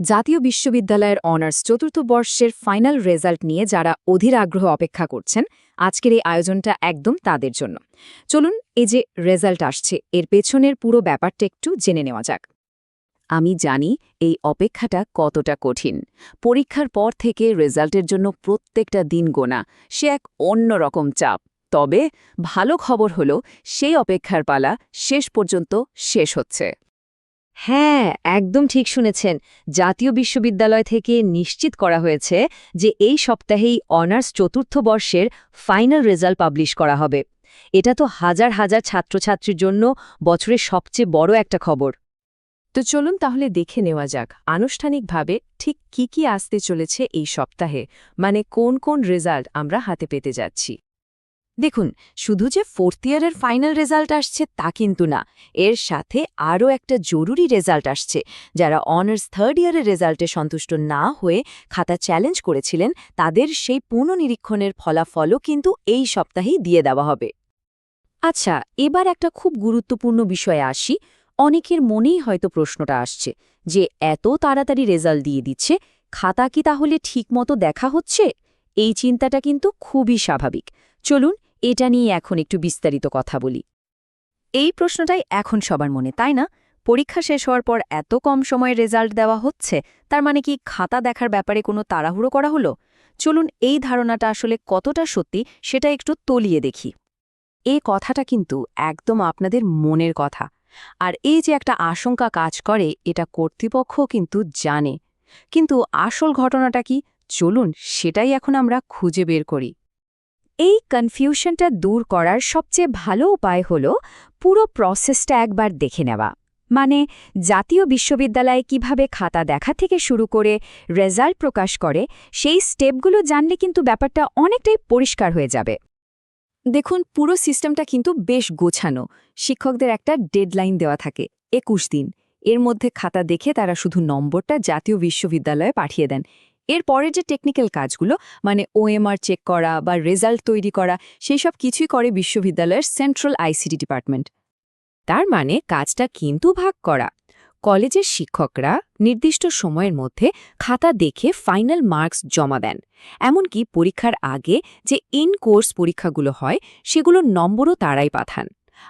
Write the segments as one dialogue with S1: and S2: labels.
S1: জাতীয় বিশ্ববিদ্যালয়ের অনার্স চতুর্থ বর্ষের ফাইনাল রেজাল্ট নিয়ে যারা অধীর আগ্রহ অপেক্ষা করছেন, আজকের এই আয়োজনটা একদম তাদের জন্য। চলুন এই যে রেজাল্ট আসছে, এর পেছনের পুরো ব্যাপারটা একটু জেনে নেওয়া যাক। আমি জানি এই অপেক্ষাটা কতটা কঠিন। পরীক্ষার পর থেকে রেজাল্টের জন্য প্রত্যেকটা দিন গোনা, সে এক অন্যরকম চাপ। তবে ভালো খবর হলো, সেই অপেক্ষার পালা শেষ পর্যন্ত শেষ হচ্ছে। হ্যাঁ একদম ঠিক শুনেছেন। জাতীয় বিশ্ববিদ্যালয় থেকে নিশ্চিত করা হয়েছে যে এই সপ্তাহেই অনার্স চতুর্থ বর্ষের ফাইনাল রেজাল্ট পাবলিশ করা হবে। এটা তো হাজার হাজার ছাত্রছাত্রীর জন্য বছরের সবচেয়ে বড় একটা খবর। তো চলুন তাহলে দেখে নেওয়া যাক, আনুষ্ঠানিকভাবে ঠিক কি কি আসতে চলেছে এই সপ্তাহে? মানে কোন কোন রেজাল্ট আমরা হাতে পেতে যাচ্ছি? দেখুন, শুধু যে ফোর্থ ইয়ারের ফাইনাল রেজাল্ট আসছে তা কিন্তু না। এর সাথে আরও একটা জরুরি রেজাল্ট আসছে। যারা অনার্স থার্ড ইয়ারের রেজাল্টে সন্তুষ্ট না হয়ে খাতা চ্যালেঞ্জ করেছিলেন, তাদের সেই পুনঃনিরীক্ষণের ফলাফলও কিন্তু এই সপ্তাহেই দিয়ে দেওয়া হবে। আচ্ছা এবার একটা খুব গুরুত্বপূর্ণ বিষয়ে আসি। অনেকের মনেই হয়তো প্রশ্নটা আসছে যে, এত তাড়াতাড়ি রেজাল্ট দিয়ে দিচ্ছে, খাতা কি তাহলে ঠিকমতো দেখা হচ্ছে? এই চিন্তাটা কিন্তু খুবই স্বাভাবিক। চলুন এটা নিয়ে এখন একটু বিস্তারিত কথা বলি। এই প্রশ্নটাই এখন সবার মনে, তাই না? পরীক্ষা শেষ হওয়ার পর এত কম সময়ে রেজাল্ট দেওয়া হচ্ছে, তার মানে কি খাতা দেখার ব্যাপারে কোনো তাড়াহুড়ো করা হলো? চলুন এই ধারণাটা আসলে কতটা সত্যি সেটা একটু তলিয়ে দেখি। এ কথাটা কিন্তু একদম আপনাদের মনের কথা। আর এই যে একটা আশঙ্কা কাজ করে, এটা কর্তৃপক্ষ কিন্তু জানে। কিন্তু আসল ঘটনাটা কি? চলুন সেটাই এখন আমরা খুঁজে বের করি। এই কনফিউশনটা দূর করার সবচেয়ে ভালো উপায় হল পুরো প্রসেসটা একবার দেখে নেওয়া। মানে জাতীয় বিশ্ববিদ্যালয়ে কীভাবে খাতা দেখা থেকে শুরু করে রেজাল্ট প্রকাশ করে, সেই স্টেপগুলো জানলে কিন্তু ব্যাপারটা অনেকটাই পরিষ্কার হয়ে যাবে। দেখুন, পুরো সিস্টেমটা কিন্তু বেশ গোছানো। শিক্ষকদের একটা ডেডলাইন দেওয়া থাকে, একুশ দিন। এর মধ্যে খাতা দেখে তারা শুধু নম্বরটা জাতীয় বিশ্ববিদ্যালয়ে পাঠিয়ে দেন। এর পরের যে টেকনিক্যাল কাজগুলো মানে ওএমআর চেক করা বা রেজাল্ট তৈরি করা সেই সব কিছুই করে বিশ্ববিদ্যালয়ের সেন্ট্রাল আইসিডি ডিপার্টমেন্ট তার মানে কাজটা কিন্তু ভাগ করা। কলেজের শিক্ষকরা নির্দিষ্ট সময়ের মধ্যে খাতা দেখে ফাইনাল মার্কস জমা দেন। এমনকি পরীক্ষার আগে যে ইন কোর্স পরীক্ষাগুলো হয়, সেগুলোর নম্বরও তারাই পাঠান।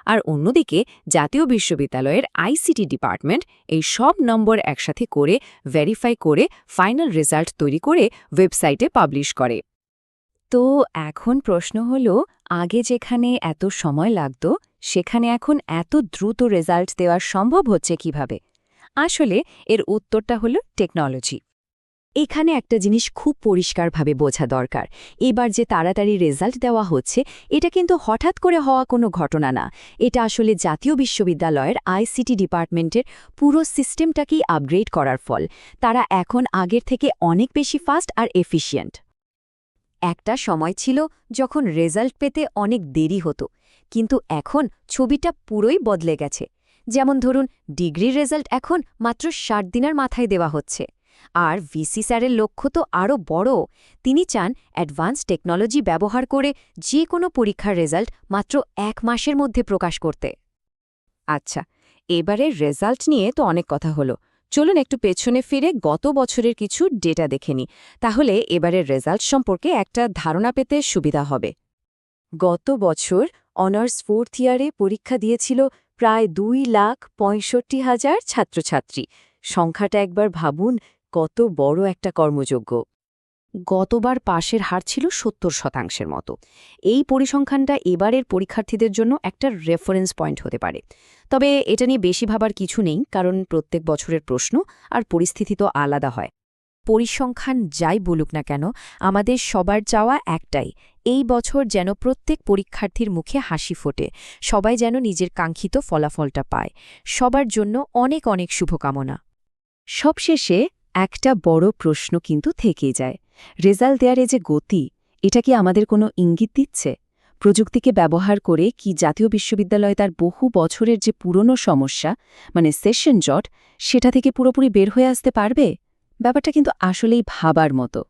S1: আর অন্যদিকে জাতীয় বিশ্ববিদ্যালয়ের আইসিটি ডিপার্টমেন্ট এই সব নম্বর একসাথে করে ভেরিফাই করে ফাইনাল রেজাল্ট তৈরি করে ওয়েবসাইটে পাবলিশ করে। তো এখন প্রশ্ন হল, আগে যেখানে এত সময় লাগত, সেখানে এখন এত দ্রুত রেজাল্ট দেওয়া সম্ভব হচ্ছে কীভাবে? আসলে এর উত্তরটা হল টেকনোলজি এখানে একটা জিনিস খুব পরিষ্কারভাবে বোঝা দরকার। এবার যে তাড়াতাড়ি রেজাল্ট দেওয়া হচ্ছে, এটা কিন্তু হঠাৎ করে হওয়া কোনো ঘটনা না। এটা আসলে জাতীয় বিশ্ববিদ্যালয়ের আইসিটি ডিপার্টমেন্টের পুরো সিস্টেমটাকেই আপগ্রেড করার ফল। তারা এখন আগের থেকে অনেক বেশি ফাস্ট আর এফিশিয়েন্ট। একটা সময় ছিল যখন রেজাল্ট পেতে অনেক দেরি হতো, কিন্তু এখন ছবিটা পুরোই বদলে গেছে। যেমন ধরুন ডিগ্রির রেজাল্ট এখন মাত্র ষাট দিনের মাথায় দেওয়া হচ্ছে। আর ভিসি স্যারের লক্ষ্য তো আরও বড়। তিনি চান অ্যাডভান্স টেকনোলজি ব্যবহার করে যে কোনো পরীক্ষার রেজাল্ট মাত্র এক মাসের মধ্যে প্রকাশ করতে। আচ্ছা এবারের রেজাল্ট নিয়ে তো অনেক কথা হলো। চলুন একটু পেছনে ফিরে গত বছরের কিছু ডেটা দেখে নি তাহলে এবারের রেজাল্ট সম্পর্কে একটা ধারণা পেতে সুবিধা হবে। গত বছর অনার্স ফোর্থ ইয়ারে পরীক্ষা দিয়েছিল প্রায় দুই লাখ পঁয়ষট্টি হাজার ছাত্রছাত্রী। সংখ্যাটা একবার ভাবুন কত বড় একটা কর্মযোগ্য। গতবার পাশের হার ছিল সত্তর শতাংশের মতো। এই পরিসংখ্যানটা এবারের পরীক্ষার্থীদের জন্য একটা রেফারেন্স পয়েন্ট হতে পারে। তবে এটা নিয়ে বেশি ভাবার কিছু নেই, কারণ প্রত্যেক বছরের প্রশ্ন আর পরিস্থিতি তো আলাদা হয়। পরিসংখ্যান যাই বলুক না কেন, আমাদের সবার চাওয়া একটাই, এই বছর যেন প্রত্যেক পরীক্ষার্থীর মুখে হাসি ফোটে, সবাই যেন নিজের কাঙ্ক্ষিত ফলাফলটা পায়। সবার জন্য অনেক অনেক শুভকামনা। সবশেষে একটা বড় প্রশ্ন কিন্তু থেকেই যায়। রেজাল্ট দেয়ারে যে গতি, এটা কি আমাদের কোনো ইঙ্গিত দিচ্ছে? প্রযুক্তিকে ব্যবহার করে কি জাতীয় বিশ্ববিদ্যালয় তার বহু বছরের যে পুরনো সমস্যা মানে সেশন জট, সেটা থেকে পুরোপুরি বের হয়ে আসতে পারবে? ব্যাপারটা কিন্তু আসলেই ভাবার মতো।